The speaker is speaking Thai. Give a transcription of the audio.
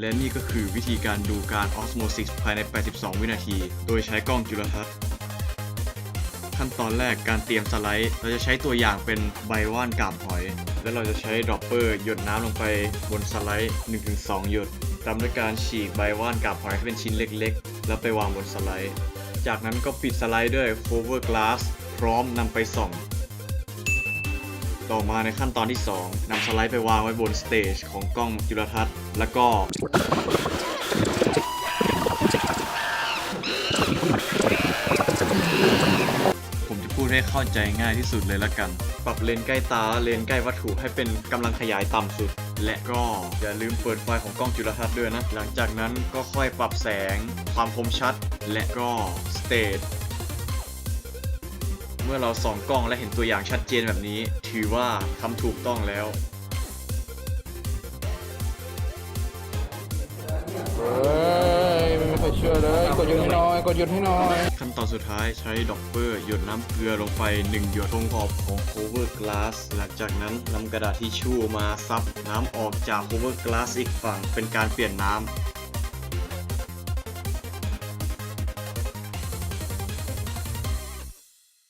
และนี่ก็คือวิธีการดูการออสโมซิสภายใน 82 วินาที โดยใช้กล้องจุลทรรศน์ ขั้นตอนแรกการเตรียมสไลด์ เราจะใช้ตัวอย่างเป็นใบว่านกาบหอย แล้วเราจะใช้ดรอปเปอร์หยดน้ำลงไปบนสไลด์ 1-2 หยด ตามด้วยการฉีกใบว่านกาบหอยให้เป็นชิ้นเล็กๆ แล้วไปวางบนสไลด์ จากนั้นก็ปิดสไลด์ด้วย cover glass พร้อมนำไปส่อง ต่อมาในขั้นตอนที่ 2นำสไลด์ไปวางไว้บนสเตจของกล้องจุลทรรศน์ แล้วก็ ผมจะพูดให้เข้าใจง่ายที่สุดเลยละกัน ปรับเลนส์ใกล้ตาเลนส์ใกล้วัตถุให้เป็นกำลังขยายต่ำสุด และก็อย่าลืมเปิดไฟของกล้องจุลทรรศน์ด้วยนะ หลังจากนั้นก็ค่อยปรับแสง ความคมชัด และก็สเตจ มื่อเราส่องกล้องและเห็นตัวอย่างชัดเจนแบบนี้ ถือว่าทำถูกต้องแล้วเฮ้ยไม่ค่อยเชื่อเลยกดหยุดให้หน่อยกดหยุดให้หน่อยขั้นตอนสุดท้ายใช้ดอกเปอร์หยดน้ำเกลือลงไป 1 หยดตรงขอบของ cover glass หลังจากนั้นนำกระดาษทิชชู่มาซับน้ำออกจาก cover glass อีกฝั่งเป็นการเปลี่ยนน้ำ